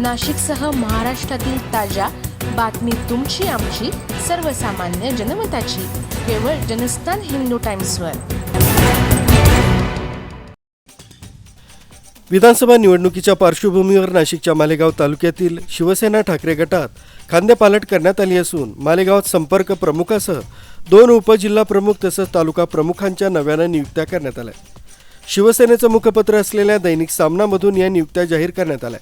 नाशिकसह महाराष्ट्रातील ताज्या बातमी तुमची आमची सर्वसामान्य जनमताची. केवळ जनस्थान हिंदू टाइम्सवर. विधानसभा निवडणुकीच्या पार्श्वभूमीवर नाशिकच्या मालेगाव तालुक्यातील शिवसेना ठाकरे गटात खांदेपालट करण्यात आली असून मालेगावात संपर्क प्रमुखासह दोन उपजिल्हा प्रमुख तसंच तालुका प्रमुखांच्या नव्यानं नियुक्त्या करण्यात आल्या. शिवसेनेचं मुखपत्र असलेल्या दैनिक सामनामधून या नियुक्त्या जाहीर करण्यात आल्या.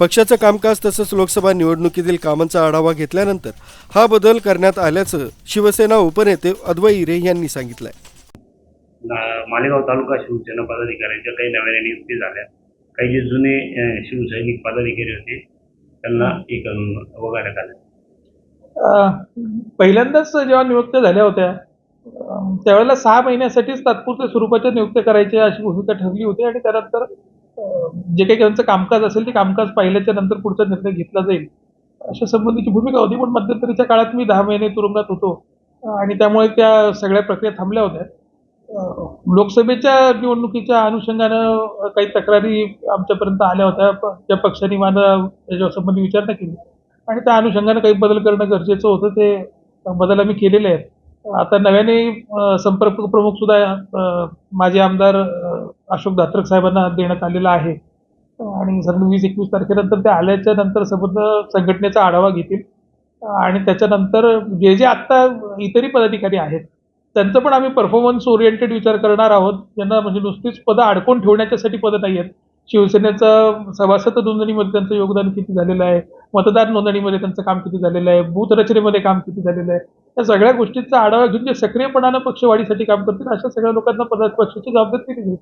पक्षाचं कामकाज तसंच लोकसभा निवडणुकीतील कामांचा आढावा घेतल्यानंतर हा बदल करण्यात आल्याचं शिवसेना उपनेते अद्वै इरे यांनी सांगितलंय. मालेगाव तालुका शिवसेना पदाधिकाऱ्यांच्या काही नव्याने नियुक्ती झाल्या काही जे जुने शिवसैनिक पदाधिकारी होते त्यांना करून वगळण्यात आलं. पहिल्यांदाच जेव्हा नियुक्त्या झाल्या होत्या त्यावेळेला सहा महिन्यासाठीच तात्पुरत्या स्वरूपाच्या नियुक्त्या करायच्या अशी भूमिका ठरली होती आणि त्यानंतर जे काही त्यांचं कामकाज असेल ते कामकाज पाहिल्याच्या नंतर पुढचा निर्णय घेतला जाईल. अशा संबंधीची भूमिका होती पण मध्यंतरीच्या काळात मी दहा महिने तुरुंगात होतो. आणि त्यामुळे त्या सगळ्या प्रक्रिया थांबल्या होत्या. लोकसभेच्या निवडणुकीच्या अनुषंगानं काही तक्रारी आमच्यापर्यंत आल्या होत्या प- त्या पक्षाने माझा त्याच्या संबंधी विचारणा केली. आणि त्या अनुषंगानं काही बदल करणं गरजेचं होतं ते बदल आम्ही केलेले आहेत. आता नव्याने संपर्क प्रमुख सुद्धा माजी आमदार अशोक धात्रक साहेबांना देण्यात आलेला आहे. आणि साधारण वीस एकवीस तारखेनंतर ते आल्याच्यानंतर संबंध संघटनेचा आढावा घेतील. आणि त्याच्यानंतर जे जे आत्ता इतरही पदाधिकारी आहेत त्यांचं पण आम्ही परफॉर्मन्स ओरिएंटेड विचार करणार आहोत. ज्यांना म्हणजे नुसतीच पदं अडकून ठेवण्याच्यासाठी पदं नाही आहेत. शिवसेनेचं सभासद नोंदणीमध्ये त्यांचं योगदान किती झालेलं आहे? मतदार नोंदणीमध्ये त्यांचं काम किती झालेलं आहे? बूथ रचनेमध्ये काम किती झालेलं आहे? या सगळ्या गोष्टींचा आढावा घेऊन जे सक्रियपणानं पक्षवाढीसाठी काम करतील अशा सगळ्या लोकांना पदा पक्षाची जबाबदारी दिली